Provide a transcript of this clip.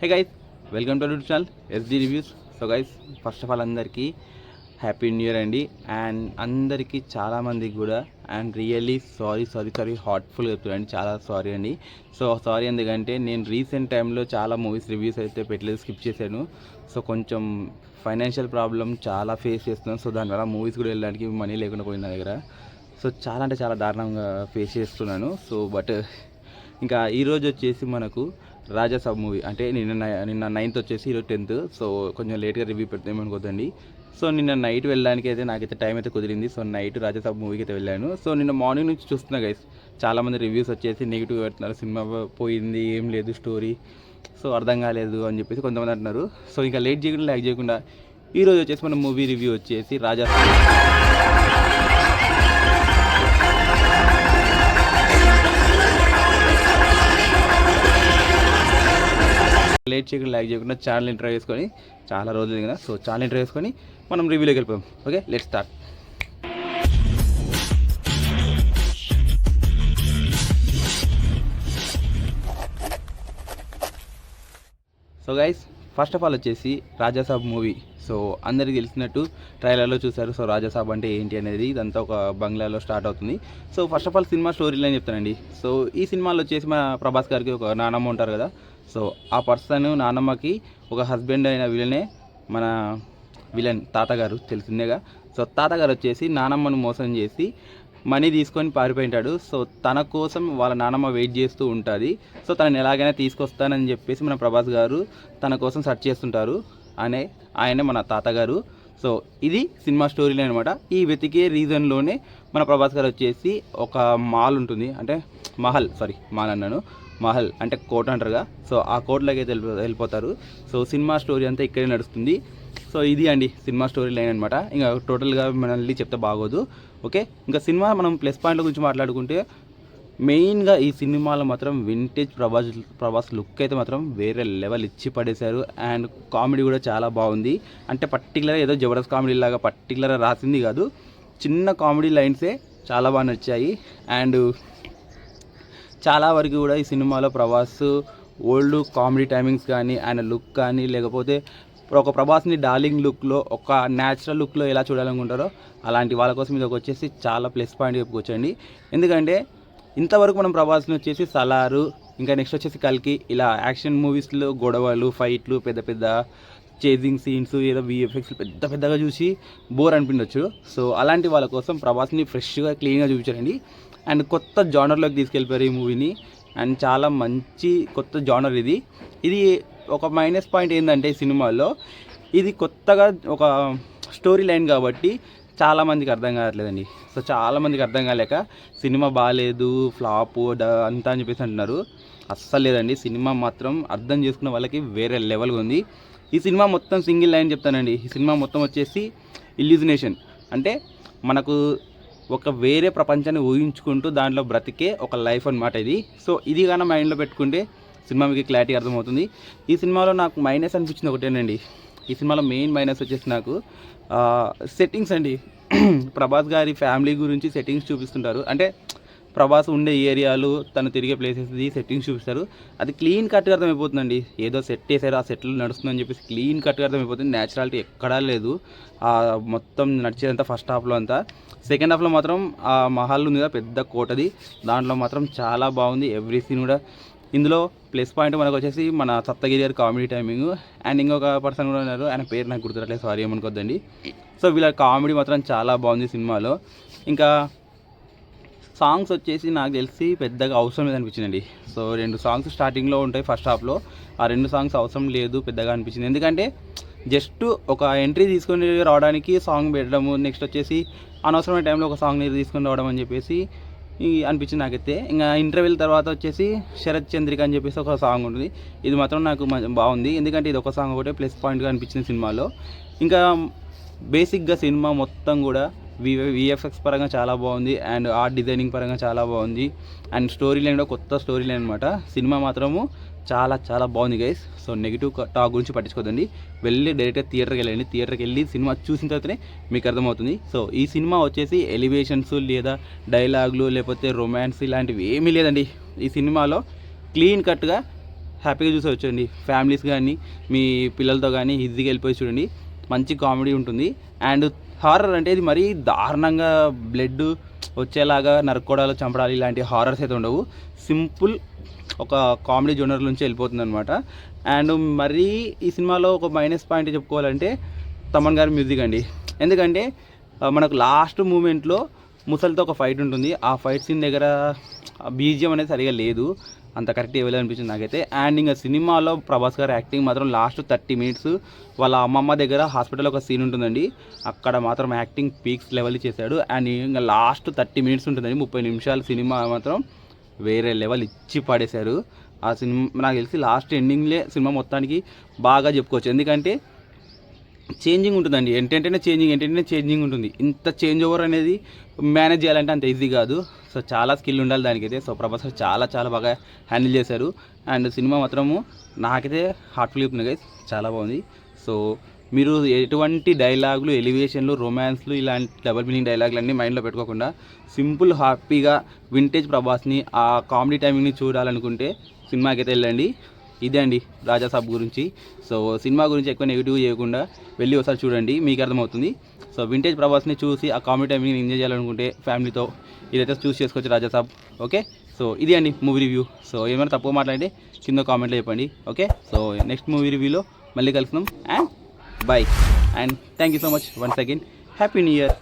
Hey guys welcome to YouTube channel SD reviews so guys first of all అందరికీ happy new year అండి. And అందరికీ చాలామందికి కూడా and really sorry sorry sorry heartful చెప్తున్నాను చాలా sorry అండి. సో సారీ ఎందుకంటే నేను రీసెంట్ టైంలో చాలా మూవీస్ రివ్యూస్ అయితే పెట్టలేదు స్కిప్ చేశాను. సో కొంచెం ఫైనాన్షియల్ ప్రాబ్లం చాలా ఫేస్ చేస్తున్నాను. సో దానివల్ల మూవీస్ కూడా వెళ్ళడానికి మనీ లేకుండా పోయింది నా దగ్గర. సో చాలా అంటే చాలా దారుణంగా ఫేస్ చేస్తున్నాను. సో బట్ ఇంకా ఈరోజు వచ్చేసి మనకు రాజాసాబ్ మూవీ అంటే నిన్న నై- నిన్న నైన్త్ వచ్చేసి ఈరోజు టెన్త్ సో కొంచెం లేట్గా రివ్యూ పెడతామనుకోద్దండి సో నిన్న నైట్ వెళ్ళడానికి అయితే నాకైతే టైం అయితే కుదిరింది. సో నైట్ రాజాసాబ్ మూవీకి అయితే వెళ్ళాను. సో నిన్న మార్నింగ్ నుంచి చూస్తున్నా గైస్ చాలామంది రివ్యూస్ వచ్చేసి నెగిటివ్ పెడుతున్నారు. సినిమా పోయింది ఏం లేదు స్టోరీ సో అర్థం కాలేదు అని చెప్పేసి కొంతమంది అంటున్నారు. సో ఇంకా లేట్ చేయకుండా ల్యాక్ చేయకుండా ఈరోజు వచ్చేసి మన మూవీ రివ్యూ వచ్చేసి రాజా లేట్ చేయకుండా లైక్ చేయకుండా ఛానల్ ఇంటర్ చేసుకొని చాలా రోజులు కదా సో ఛానల్ ఇంటర్ చేసుకొని మనం రివ్యూలోకి వెళ్ళిపోయాం okay let start so guys first of all వచ్చేసి రాజాసాబ్ మూవీ సో అందరికీ తెలిసినట్టు ట్రైలర్లో చూశారు. సో రాజాసాబ్ అంటే ఏంటి అనేది ఇదంతా ఒక బంగ్లాలో స్టార్ట్ అవుతుంది. So first of all cinema story line చెప్తానండి. సో ఈ సినిమాలో వచ్చేసి మన ప్రభాస్ గారికి ఒక నానమ్మ ఉంటారు కదా. సో ఆ పర్సన్ నానమ్మకి ఒక హస్బెండ్ అయిన విలనే మన విలన్ తాతగారు తెలిసిందేగా. సో తాతగారు వచ్చేసి నానమ్మను మోసం చేసి మనీ తీసుకొని పారిపోయింటాడు. సో తన కోసం వాళ్ళ నానమ్మ వెయిట్ చేస్తూ ఉంటుంది. సో తనని ఎలాగైనా తీసుకొస్తానని చెప్పేసి మన ప్రభాస్ గారు తన కోసం సెర్చ్ చేస్తుంటారు అనే ఆయనే మన తాతగారు. సో ఇది సినిమా స్టోరీలే అనమాట ఈ వెతికే రీజన్లోనే మన ప్రభాస్ గారు వచ్చేసి ఒక మాల్ ఉంటుంది. అంటే మహల్ సారీ మాల్ అన్నాను. మహల్ అంటే కోట అంటారుగా. సో ఆ కోటలోకి అయితే వెళ్ళిపోతారు. సో సినిమా స్టోరీ అంతా ఇక్కడే నడుస్తుంది. సో ఇది అండి సినిమా స్టోరీ లైన్ అనమాట ఇంకా టోటల్గా మనల్ని చెప్తే బాగోదు. ఓకే? ఇంకా సినిమా మనం ప్లస్ పాయింట్ల గురించి మాట్లాడుకుంటే మెయిన్గా ఈ సినిమాలో మాత్రం వింటేజ్ ప్రభాస్ ప్రభాస్ లుక్ అయితే మాత్రం వేరే లెవెల్ ఇచ్చి పడేశారు. అండ్ కామెడీ కూడా చాలా బాగుంది. అంటే పర్టికులర్గా ఏదో జబర్దస్త్ కామెడీ లాగా పర్టికులర్గా రాసింది కాదు. చిన్న కామెడీ లైన్సే చాలా బాగా నచ్చాయి. అండ్ చాలా వరకు కూడా ఈ సినిమాలో ప్రభాస్ ఓల్డ్ కామెడీ టైమింగ్స్ కానీ ఆయన లుక్ కానీ లేకపోతే ఒక ప్రభాస్ని డార్లింగ్ లుక్లో ఒక న్యాచురల్ లుక్లో ఎలా చూడాలనుకుంటారో అలాంటి వాళ్ళ కోసం ఇది ఒక వచ్చేసి చాలా ప్లస్ పాయింట్ చెప్పుకోవచ్చండి. ఎందుకంటే ఇంతవరకు మనం ప్రభాస్ని వచ్చేసి సలారు ఇంకా నెక్స్ట్ వచ్చేసి కల్కి ఇలా యాక్షన్ మూవీస్లో గొడవలు ఫైట్లు పెద్ద పెద్ద చేజింగ్ సీన్స్ ఏదో విఎఫ్ఎక్స్ పెద్ద పెద్దగా చూసి బోర్ అనిపించవచ్చు సో అలాంటి వాళ్ళ కోసం ప్రభాస్ని ఫ్రెష్గా క్లీన్గా చూపించారండి. అండ్ కొత్త జానర్లోకి తీసుకెళ్ళిపోయారు ఈ మూవీని. అండ్ చాలా మంచి కొత్త జానర్ ఇది. ఇది ఒక మైనస్ పాయింట్ ఏంటంటే ఈ సినిమాలో ఇది కొత్తగా ఒక స్టోరీ లైన్ కాబట్టి చాలామందికి అర్థం కావట్లేదండి. సో చాలామందికి అర్థం కాలేక సినిమా బాగాలేదు ఫ్లాప్ అంతా అని చెప్పేసి అంటున్నారు. అస్సలు లేదండి. సినిమా మాత్రం అర్థం చేసుకున్న వాళ్ళకి వేరే లెవెల్గా ఉంది. ఈ సినిమా మొత్తం సింగిల్ లైన్ చెప్తానండి. ఈ సినిమా మొత్తం వచ్చేసి ఇల్యూజినేషన్ అంటే మనకు ఒక వేరే ప్రపంచాన్ని ఊహించుకుంటూ దాంట్లో బ్రతికే ఒక లైఫ్ అన్నమాట ఇది. సో ఇది కానీ మైండ్లో పెట్టుకుంటే సినిమా మీకు క్లారిటీ అర్థమవుతుంది. ఈ సినిమాలో నాకు మైనస్ అనిపించింది ఒకటేనండి. ఈ సినిమాలో మెయిన్ మైనస్ వచ్చేసి నాకు సెట్టింగ్స్ అండి. ప్రభాస్ గారి ఫ్యామిలీ గురించి సెట్టింగ్స్ చూపిస్తుంటారు. అంటే ప్రభాస్ ఉండే ఏరియాలు తను తిరిగే ప్లేసెస్ సెట్టింగ్స్ చూపిస్తారు. అది క్లీన్ కట్గా అర్థమైపోతుందండి. ఏదో సెట్ చేశారు ఆ సెట్లు నడుస్తుందని చెప్పేసి క్లీన్ కట్గా అర్థమైపోతుంది. న్యాచురాలిటీ ఎక్కడా లేదు. ఆ మొత్తం నడిచేదంతా ఫస్ట్ హాఫ్లో అంతా. సెకండ్ హాఫ్లో మాత్రం ఆ మహల్ ఉంది కదా పెద్ద కోటది. దాంట్లో మాత్రం చాలా బాగుంది ఎవ్రీ సీన్ కూడా. ఇందులో ప్లస్ పాయింట్ మనకు వచ్చేసి మన Saptagiri garu comedy timing and ఇంకొక పర్సన్ కూడా ఉన్నారు. ఆయన పేరు నాకు గుర్తురట్లేదు. సారీ ఏమనుకోద్దండి. సో వీళ్ళ కామెడీ మాత్రం చాలా బాగుంది సినిమాలో. ఇంకా సాంగ్స్ వచ్చేసి నాకు తెలిసి పెద్దగా అవసరం లేదు అనిపించిందండి సో రెండు సాంగ్స్ స్టార్టింగ్లో ఉంటాయి ఫస్ట్ హాఫ్లో. ఆ రెండు సాంగ్స్ అవసరం లేదు పెద్దగా అనిపించింది. ఎందుకంటే జస్ట్ ఒక ఎంట్రీ తీసుకొని రావడానికి సాంగ్ పెట్టడము నెక్స్ట్ వచ్చేసి అనవసరమైన టైంలో ఒక సాంగ్ తీసుకొని రావడం అని చెప్పేసి అనిపించింది నాకైతే. ఇంకా ఇంటర్వెల్ తర్వాత వచ్చేసి శరత్ చంద్రిక అని చెప్పేసి ఒక సాంగ్ ఉంటుంది. ఇది మాత్రం నాకు మ- బాగుంది. ఎందుకంటే ఇది ఒక సాంగ్ ఒకటే ప్లస్ పాయింట్గా అనిపించింది సినిమాలో. ఇంకా బేసిక్గా సినిమా మొత్తం కూడా వి విఎఫ్ఎక్స్ పరంగా చాలా బాగుంది అండ్ ఆర్ట్ డిజైనింగ్ పరంగా చాలా బాగుంది. అండ్ స్టోరీ లైన్ కూడా కొత్త స్టోరీ లైన్ అనమాట సినిమా మాత్రము చాలా చాలా బాగుంది గైస్ సో నెగిటివ్ టాక్ గురించి పట్టించుకోదండి. వెళ్ళి డైరెక్ట్గా థియేటర్కి వెళ్ళండి. థియేటర్కి వెళ్ళి సినిమా చూసిన తర్వాతనే మీకు అర్థమవుతుంది. సో ఈ సినిమా వచ్చేసి ఎలివేషన్స్ లేదా డైలాగులు లేకపోతే రొమాన్స్ ఇలాంటివి ఏమీ లేదండి. ఈ సినిమాలో క్లీన్ కట్గా హ్యాపీగా చూసి వచ్చండి ఫ్యామిలీస్ కానీ మీ పిల్లలతో కానీ ఈజీగా వెళ్ళిపోయి చూడండి. మంచి కామెడీ ఉంటుంది. అండ్ హారర్ అంటే ఇది మరీ దారుణంగా బ్లడ్ వచ్చేలాగా నరుక్కోడాలు చంపడాలు ఇలాంటి హారర్స్ అయితే ఉండవు. సింపుల్ ఒక కామెడీ జోనర్ నుంచి వెళ్ళిపోతుంది అనమాట అండ్ మరీ ఈ సినిమాలో ఒక మైనస్ పాయింట్ చెప్పుకోవాలంటే తమన్ గారి మ్యూజిక్ అండి. ఎందుకంటే మనకు లాస్ట్ మూమెంట్లో ముసలితో ఒక ఫైట్ ఉంటుంది. ఆ ఫైట్ సీన్ దగ్గర బీజియం అనేది సరిగా లేదు. అంత కరెక్ట్ ఇవ్వలేదు అనిపించింది నాకైతే. అండ్ ఇంకా సినిమాలో ప్రభాస్ గారు యాక్టింగ్ మాత్రం లాస్ట్ థర్టీ మినిట్స్ వాళ్ళ అమ్మమ్మ దగ్గర హాస్పిటల్ ఒక సీన్ ఉంటుందండి. అక్కడ మాత్రం యాక్టింగ్ పీక్స్ లెవెల్ చేశాడు. అండ్ ఇంకా లాస్ట్ థర్టీ మినిట్స్ ఉంటుందండి. ముప్పై నిమిషాల సినిమా మాత్రం వేరే లెవెల్ ఇచ్చి పడేశారు. ఆ సినిమా నాకు తెలిసి లాస్ట్ ఎండింగ్లే సినిమా మొత్తానికి బాగా చెప్పుకోవచ్చు. ఎందుకంటే చేంజింగ్ ఉంటుందండి. ఏంటంటేనే చేంజింగ్ ఏంటంటేనే చేంజింగ్ ఉంటుంది. ఇంత చేంజ్ ఓవర్ అనేది మేనేజ్ చేయాలంటే అంత ఈజీ కాదు. సో చాలా స్కిల్ ఉండాలి దానికైతే. సో ప్రభాస్ చాలా చాలా బాగా హ్యాండిల్ చేశారు. అండ్ సినిమా మాత్రము నాకైతే హార్ట్ఫుల్ చెప్తుంది గైస్ చాలా బాగుంది. సో మీరు ఎటువంటి డైలాగులు ఎలివేషన్లు రొమాన్స్లు ఇలాంటి డబల్ మీనింగ్ డైలాగులు అన్నీ మైండ్లో పెట్టుకోకుండా సింపుల్ హ్యాపీగా వింటేజ్ ప్రభాస్ని ఆ కామెడీ టైమింగ్ని చూడాలనుకుంటే సినిమాకి అయితే వెళ్ళండి. ఇదే అండి రాజాసాబ్ గురించి. సో సినిమా గురించి ఎక్కువ నెగిటివ్ చేయకుండా వెళ్ళి ఒకసారి చూడండి మీకు అర్థమవుతుంది. సో వింటేజ్ ప్రభాస్ని చూసి ఆ కామెడీ టైమింగ్ ఎంజాయ్ చేయాలనుకుంటే ఫ్యామిలీతో ఇదైతే చూస్ చేసుకోవచ్చు రాజాసాబ్ ఓకే? సో ఇది అండి మూవీ రివ్యూ సో ఏమైనా తప్పుగా మాట్లాడితే కింద కామెంట్లో చెప్పండి ఓకే? సో నెక్స్ట్ మూవీ రివ్యూలో మళ్ళీ కలుస్తున్నాం and bye and thank you so much once again happy new year